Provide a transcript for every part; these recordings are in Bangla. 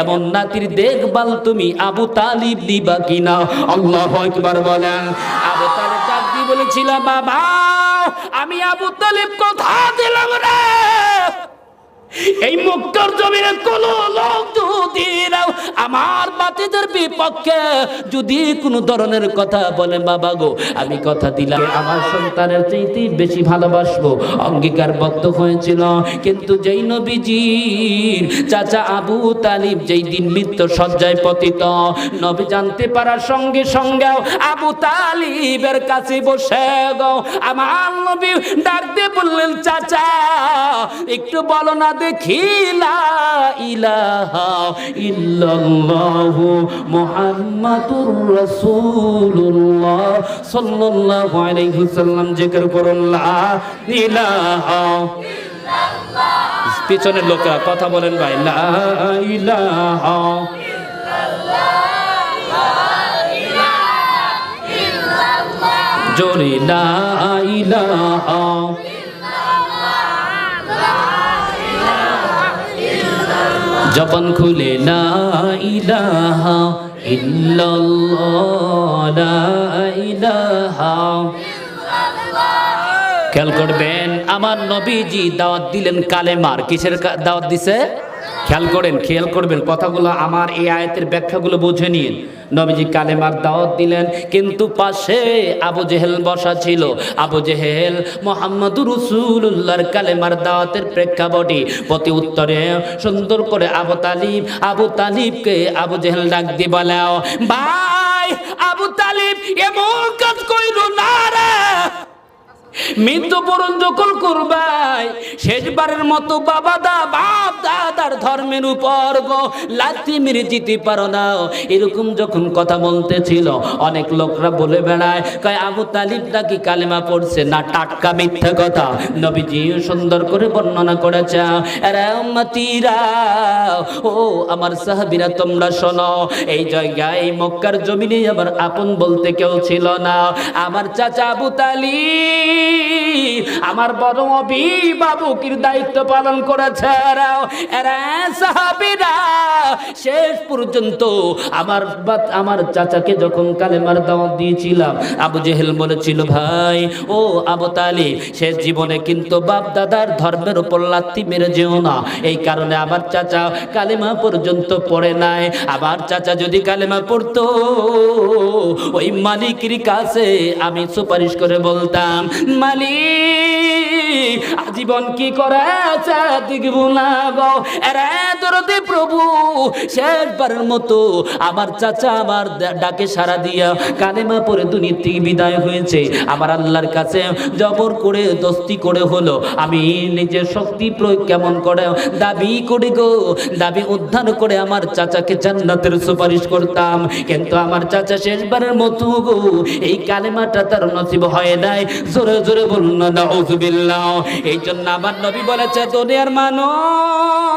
এমন নাতির দেখভাল তুমি আবু তালিব দিবা কিনা? আল্লাহ একবার বলেন। আবু তালিব ডাক দিয়ে বলেছিল, বাবা, আমি আবু তালিব কথা দিলাম রে। এই মুক্তর জমিনে কোন লোক যদি নাও আমার বাতিদের বিপক্ষে যদি কোনো ধরনের কথা বলে, বাবা গো, আমি কথা দিলাম। আমার সন্তানের চাইতে বেশি ভালোবাসবো অঙ্গীকারবদ্ধ হয়েছিল। কিন্তু যেই নবীজির চাচা আবু তালিব, যেই দিন মৃত্যু সজ্জায় পতিত, নবী জানতে পারার সঙ্গে সঙ্গে আবু তালিবের কাছে বসে গো, আমার নবী ডাক দিয়ে বললেন, চাচা, একটু বলো না দেখি, লা ইলাহা ইল্লাল্লাহ। পিছনের লোকেরা কথা বলেন ভাই লা ইলাহা জোরে লা ইলাহা জবান খুলে খেয়াল করবেন আমার নবীজি দাওয়াত দিলেন কালেমার। কিসের দাওয়াত দিছে? খেয়াল করেন, খেয়াল করবেন, কথাগুলো আমার এই আয়াতের ব্যাখ্যাগুলো বুঝে নিন। নবীজি কালেমার দাওয়াত দিলেন, কিন্তু পাশে আবু জেহেল বসা ছিল। আবু জেহেল মোহাম্মদুর রসুল্লাহর কালেমার দাওয়াতের প্রেক্ষাপটে প্রতি উত্তরে সুন্দর করে আবু তালিব, আবু তালিবকে আবু জেহেল ডাক দি বলাও ভাই, আবু তালিব, এমন কাজ কইল না রে। মৃত্যু পূরণ যখন করবাই। শেষবারের মতো বাবা দা, বাপ দাদার ধর্মের উপর গো। লাথি মেরে দিতে পারো না। এরকম যখন কথা বলতেছিল, অনেক লোকরা বলে বেড়ায়, কয়, আবু তালিব নাকি কালেমা পড়ছে? না, টাটকা মিথ্যা কথা। নবীজি সুন্দর করে বর্ণনা করেছে আরে উম্মতিরা। ও, আমার সাহাবীরা, তোমরা শোনো, এই জায়গায় মক্কার জমিনে আমার আপন বলতে কেউ ছিল না। আমার চাচা আবু তালিব আমার বড় অভিভাবকের দায়িত্ব পালন করেছে? শেষ পর্যন্ত আমার আমার চাচাকে যখন কালেমার দাওয়াত দিয়েছিলাম, আবু জেহেল বলেছিল, ভাই, ও আবু তালি শেষ জীবনে কিন্তু বাপ দাদার ধর্মের উপর লাত্তি মেরে যেও না। এই কারণে আমার চাচা কালেমা পর্যন্ত পড়ে নাই। আমার চাচা যদি কালেমা পড়তো, ওই মালিকের কাছে আমি সুপারিশ করে বলতাম মালিক আজীবন কি গো। এরে দরদে প্রভু, শেষবারের মতো আমার চাচা আমার ডাকে সারা দিয়া কালেমা পরে দুনিয়া থেকে বিদায় হয়েছে। আমার আল্লাহর কাছে জবর করে, দস্তি করে হলো। আমি নিজের শক্তি প্রয়োগ কেমন করে দাবি করে গো। দাবি উদ্ধার করে আমার চাচাকে জান্নাতের সুপারিশ করতাম। কিন্তু আমার চাচা শেষবারের মতো গো, এই কালেমাটা তার নসিব হয় নাই। জোরে জোরে বলুন না এই জন্য আমার নবী বলেছে দুনিয়ার মানুষ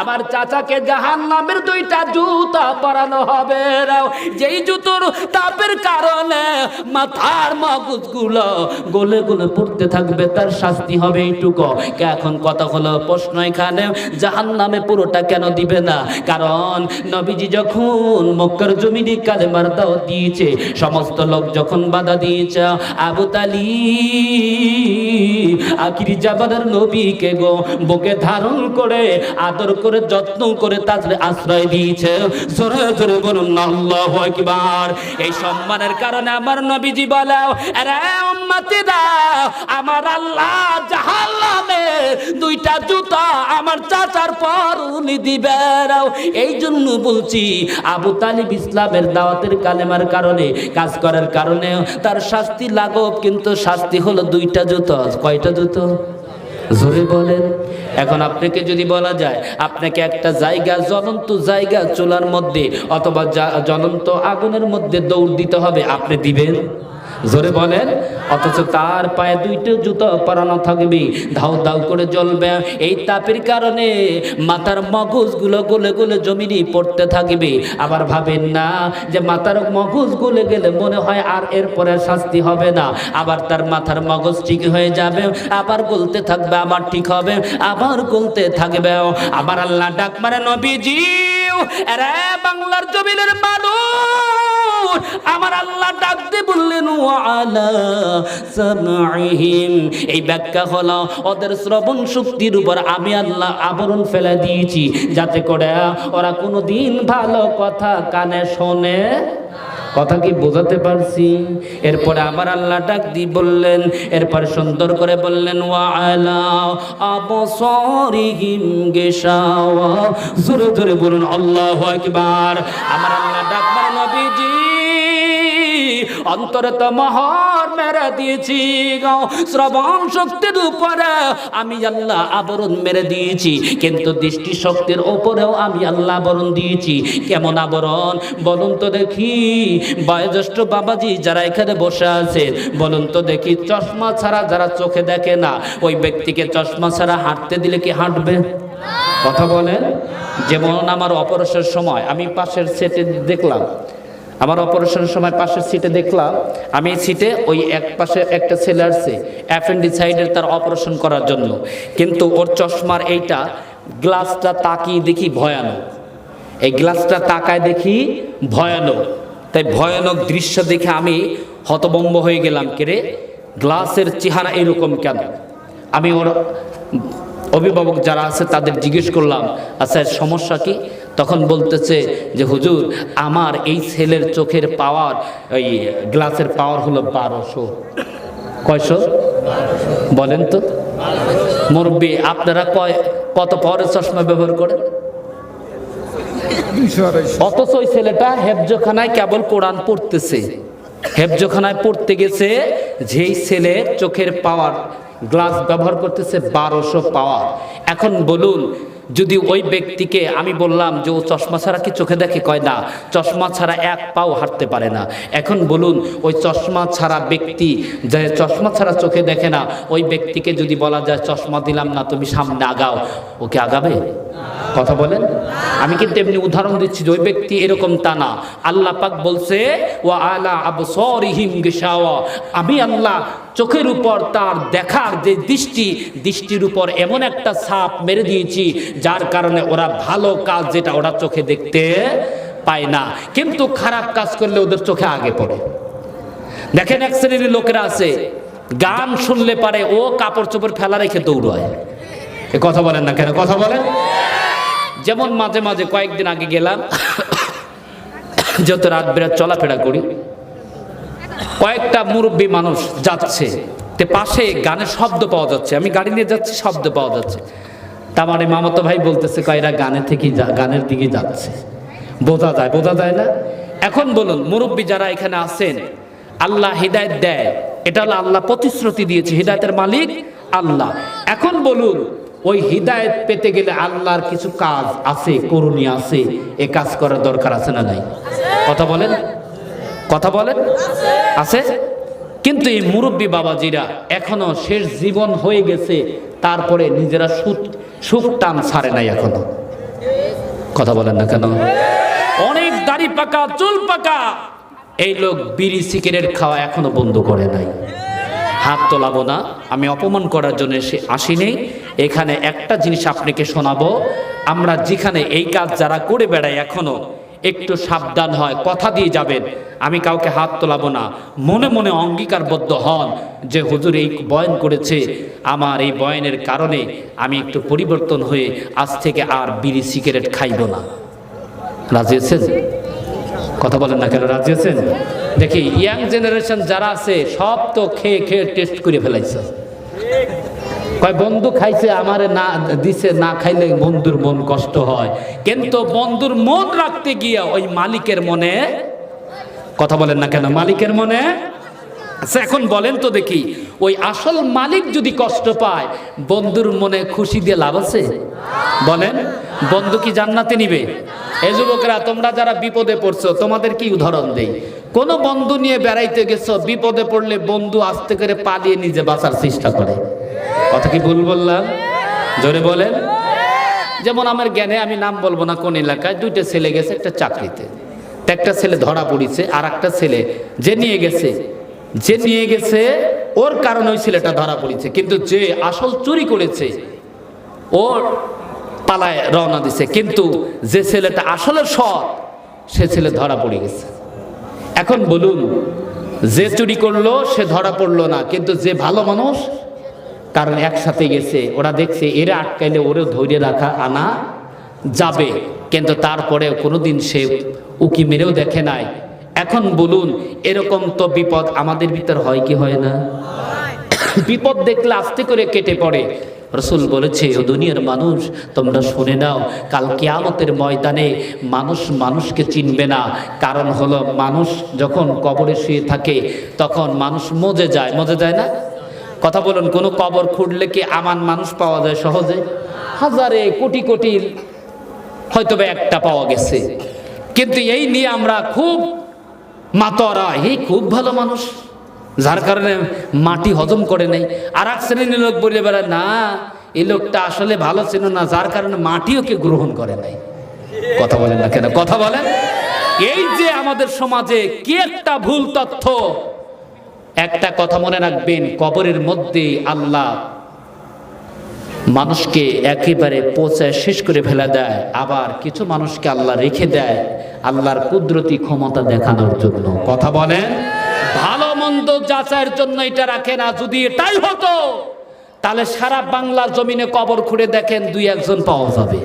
আমার চাচাকে জাহান নামের দুইটা জুতা পরানো হবে যেই জুতোর তাপের কারণে মাথার মগজগুলো গলে গলে পড়তে থাকবে, তার শাস্তি হবে এইটুকু। এখন কথা হলো? প্রশ্ন এখানে জাহান নামে পুরোটা কেন দিবে না? কারণ নবীজি যখন মক্কার জমিনে কালেমার দাও দিয়েছে, সমস্ত লোক যখন বাধা দিয়েছে, আবু তালি আখিরি জাবানের নবীকে গো, বুকে ধারণ করে আদর করে, যত্ন করে তাদের আশ্রয় দিয়েছে। জোরে জোরে বলুন, আল্লাহু আকবার। এই সম্মানের কারণে আমার নবীজি বলাও আরে উম্মতিরা, আমার আল্লাহ জাহান্নামে দুইটা জুতা আমার চাচার পর উনি দিবে। এই জন্য বলছি, আবু তালিব ইসলামের দাওয়াতের কালেমার কারণে, কাজ করার কারণে তার শাস্তি লাগব কিন্তু শাস্তি হলো দুইটা জুতো। কয়টা জুতো? জোরে বলেন। এখন আপনাকে যদি বলা যায়, আপনাকে একটা জায়গা, জ্বলন্ত জায়গা চুলার মধ্যে অথবা জ্বলন্ত আগুনের মধ্যে দৌড় দিতে হবে, আপনি দিবেন? জোরে বলেন, অথচ তার পায়ে দুইটা জুতো পরানো থাকবে। ধাউ ধাউ করে জ্বলবে। এই তাপের কারণে মাথার মগজগুলো গলে গলে জমিনে পড়তে থাকবে। আবার ভাবেন না যে মাথার মগজ গলে গেলে মনে হয় আর এরপরে শাস্তি হবে না। আবার তার মাথার মগজ ঠিক হয়ে যাবে। আবার গলতে থাকবে, আবার ঠিক হবে, আবার গলতে থাকবে। আবার আল্লাহ ডাক মারে, নবীজি আরে বাংলার জমিনের মানুষ! আমার আল্লাহ দিয়ে বললেন এই ব্যাখ্যা হলো, ওদের শ্রবণ শক্তির উপর আমি আল্লাহ আবরণ ফেলে দিয়েছি, যাতে করে ওরা কোনোদিন ভালো কথা কানে শোনে কথা কি বোঝাতে পারছি? এরপরে আবার আল্লাহ ডাক দি বললেন, এরপরে সুন্দর করে বললেন জোরে জোরে বলুন, আল্লাহু আমার আল্লাহ ডাক নবীজি অন্তরে তো মহর মেরে দিয়েছি গাও শ্রবণ শক্তির উপরে আমি আল্লাহ আবরণ মেরে দিয়েছি। কিন্তু দৃষ্টি শক্তির উপরেও আমি আল্লাহ আবরণ দিয়েছি। কেমন আবরণ? বলুন তো দেখি। বয়োজ্যেষ্ঠ বাবাজি যারা এখানে বসে আছেন, বলুন তো দেখি। চশমা ছাড়া যারা চোখে দেখে না, ওই ব্যক্তিকে চশমা ছাড়া হাঁটতে দিলে কি হাঁটবে? কথা বলেন। যেমন আমার অপারেশনের সময় আমি পাশের সেটে দেখলাম আমার অপারেশনের সময় পাশের সিটে দেখলাম, আমি সিটে ওই এক পাশে একটা ছেলে আসছে অ্যাপেন্ডিসাইডের তার অপারেশন করার জন্য। কিন্তু ওর চশমার এইটা গ্লাসটা তাকিয়ে দেখি ভয়ানক। এই গ্লাসটা তাকায় দেখি ভয়ানক। তাই ভয়ানক দৃশ্য দেখে আমি হতবম্ব হয়ে গেলাম কেরে গ্লাসের চেহারা এরকম কেন? আমি ওর অভিভাবক যারা আছে তাদের জিজ্ঞেস করলাম আচ্ছা সমস্যা কি? তখন বলতেছে যে হুজুর আমার এই ছেলের চোখের পাওয়ার ওই গ্লাসের পাওয়ার হলো বারোশো। কয়শো? বলেন তো। মুরব্বী আপনারা কয় কত পাওয়ারের চশমা ব্যবহার করেন? অথচ ওই ছেলেটা হেফজখানায় কেবল কোরআন পড়তেছে। হেফজখানায় পড়তে গেছে যেই ছেলে চোখের পাওয়ার গ্লাস ব্যবহার করতেছে বারোশো পাওয়ার। এখন বলুন যদি ওই ব্যক্তিকে আমি বললাম যে ও চশমা ছাড়া কি চোখে দেখে? কয় না, চশমা ছাড়া এক পাও হাঁটতে পারে না। এখন বলুন, ওই চশমা ছাড়া ব্যক্তি যে চশমা ছাড়া চোখে দেখে না, ওই ব্যক্তিকে যদি বলা যায়, চশমা দিলাম না, তুমি সামনে আগাও। ওকে আগাবে? কথা বলেন। আমি কিন্তু এমনি উদাহরণ দিচ্ছি যে ওই ব্যক্তি এরকম তা না। আল্লাহ পাক বলছে ও আলা আবসরিহিম গিশাওয়া। আমি আল্লাহ চোখের উপর তার দেখার যে দৃষ্টি, দৃষ্টির উপর এমন একটা ছাপ মেরে দিয়েছি, যার কারণে ওরা ভালো কাজ যেটা ওরা চোখে দেখতে পায় না। কিন্তু খারাপ কাজ করলে ওদের চোখে আগে পড়ে। দেখেন এক শ্রেণির লোকেরা আছে, গান শুনলে পারে ও কাপড় চোপড় ফেলা রেখে দৌড়ায়। কথা বলেন না কেন? কথা বলেন। যেমন মাঝে মাঝে কয়েকদিন আগে গেলাম, যত রাত বিরাত চলাফেরা করি, কয়েকটা মুরব্বী মানুষ যাচ্ছে। তে পাশে গানের শব্দ পাওয়া যাচ্ছে, আমি গাড়ি নিয়ে যাচ্ছি, শব্দ পাওয়া যাচ্ছে। তা মানে মামাতো ভাই বলতেছে কয়রা গানের থেকে গানের দিকে যাচ্ছে। বোঝা যায় বোঝা যায় না? এখন বলুন, মুরব্বী যারা এখানে আছেন, আল্লাহ হৃদায়ত দেয়। এটা হলো আল্লাহ প্রতিশ্রুতি দিয়েছে, হৃদায়তের মালিক আল্লাহ। এখন বলুন ওই হৃদায়ত পেতে গেলে আল্লাহর কিছু কাজ আছে, করুণী আছে, এ কাজ করার দরকার আছে না নাই? কথা বলেন? কথা বলেন? আছে? কিন্তু এই মুরব্বী বাবাজিরা এখনও শেষ জীবন হয়ে গেছে, তারপরে নিজেরা সুখ সুখ টান ছাড়ে নাই এখনও। কথা বলেন না কেন? অনেক দাড়ি পাকা, চুল পাকা, এই লোক বিড়ি, সিগারেট খাওয়া এখনও বন্ধ করে নাই। হাত তোলাবো না, আমি অপমান করার জন্য এসে আসিনি এখানে একটা জিনিস আপনাকে শোনাবো। আমরা যেখানে এই কাজ যারা করে বেড়াই এখনও, একটু সাবধান হয়, কথা দিয়ে যাবেন। আমি কাউকে হাত তোলাবো না। মনে মনে অঙ্গীকারবদ্ধ হন যে, হুজুর এই বয়ন করেছে। আমার এই বয়নের কারণে আমি একটু পরিবর্তন হয়ে আজ থেকে আর বিড়ি সিগারেট খাইব না। রাজি আছেন? কথা বলেন না কেন, রাজি আছেন? দেখি, ইয়াং জেনারেশন যারা আছে, সব তো খেয়ে খেয়ে টেস্ট করে ফেলাইছে। কয়, বন্ধু খাইছে, আমারে না দিছে, না খাইলে বন্ধুর মন কষ্ট হয়। কিন্তু বন্ধুর মন রাখতে গিয়ে ওই মালিকের মনে কথা বলেন না কেন? মালিকের মনে আচ্ছা এখন বলেন তো দেখি, ওই আসল মালিক যদি কষ্ট পায়, বন্ধুর মনে খুশি দিয়ে লাভ আছে? বলেন, বন্ধু কি জান্নাতে নিবে? এই যুবকরা, তোমরা যারা বিপদে পড়ছো, তোমাদের কি উদাহরণ দেই? কোন বন্ধু নিয়ে বেড়াইতে গেছো, বিপদে পড়লে বন্ধু আস্তে করে পালিয়ে নিজে বাঁচার চেষ্টা করে। কথা কি ভুল বললাম? জোরে বলেন। যেমন আমার জ্ঞানে আমি নাম বলব না কোন এলাকায়, দুইটা ছেলে গেছে, একটা চাকরিতে। একটা ছেলে ধরা পড়িছে আর একটা ছেলে যে নিয়ে গেছে, যে নিয়ে গেছে, ওর কারণে ওই ছেলেটা ধরা পড়েছে। কিন্তু যে আসল চুরি করেছে, ওর পালায় রওনা দিছে। কিন্তু যে ছেলেটা আসলে সৎ, সে ছেলে ধরা পড়ে গেছে। এখন বলুন, যে চুরি করল, সে ধরা পড়ল না। কিন্তু যে ভালো মানুষ কারণ একসাথে গেছে, ওরা দেখছে, এরা আটকাইলে ওরে ধরে রাখা আনা যাবে। কিন্তু তারপরে কোনোদিন সে উকি মেরেও দেখে নাই। এখন বলুন, এরকম তো বিপদ আমাদের ভিতর হয় কি হয় না? বিপদ দেখলে আস্তে করে কেটে পড়ে। রসুল বলেছে, ও দুনিয়ার মানুষ, তোমরা শুনে নাও, কাল কিয়ামতের ময়দানে মানুষ মানুষকে চিনবে না। কারণ হলো, মানুষ যখন কবরে শুয়ে থাকে, তখন মানুষ মজে যায়। মজে যায় না? কথা বলুন, কোনো কবর খুঁড়লে কি আমান মানুষ পাওয়া যায় সহজে? হাজারে কোটি কোটি হয়তো একটা পাওয়া গেছে। কিন্তু এই নিয়ে আমরা খুব মাতরা এই খুব ভালো মানুষ। যার কারণে মাটি হজম করে নেই। আর এক শ্রেণির লোক বলে বেড়ায়, না এই লোকটা আসলে ভালো ছিল না, যার কারণে মাটিও কে গ্রহণ করে নাই। কথা বলেন না কেন? কথা বলেন? এই যে আমাদের সমাজে কি একটা ভুল তথ্য একটা কথা মনে রাখবেন, কবরের মধ্যে আল্লাহ মানুষকে একেবারে পচায় শেষ করে ফেলে দেয়। আবার কিছু মানুষকে আল্লাহ রেখে দেয়, আল্লাহর কুদরতি ক্ষমতা দেখানোর জন্য। কথা বলেন? ভালো মন্দ যাচাইয়ের জন্য এটা রাখে না যদি এটাই হতো, তাহলে সারা বাংলার জমিনে কবর খুঁড়ে দেখেন দুই একজন পাওয়া যাবে।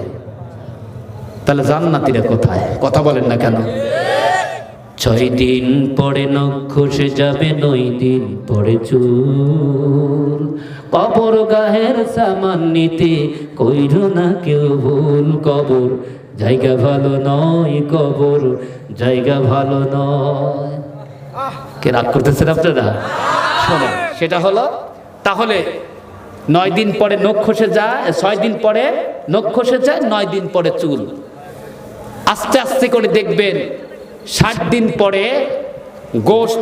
তাহলে জান্নাতিরা কোথায়? কথা বলেন না কেন? ছয় দিন পরে নখ খসে যাবে নয় দিন পরে চুল। কবর গাহের সামান নিতে কইর না কেউ ভুল কবর। জায়গা ভালো নয় কবর জায়গা ভালো নয়। কে রাগ করতেছেন আপনারা? শোনেন সেটা হলো তাহলে নয় দিন পরে নখ খসে যায় ছয় দিন পরে নখ খসে যায় নয় দিন পরে চুল। আস্তে আস্তে করে দেখবেন ষাট দিন পরে গোস্ত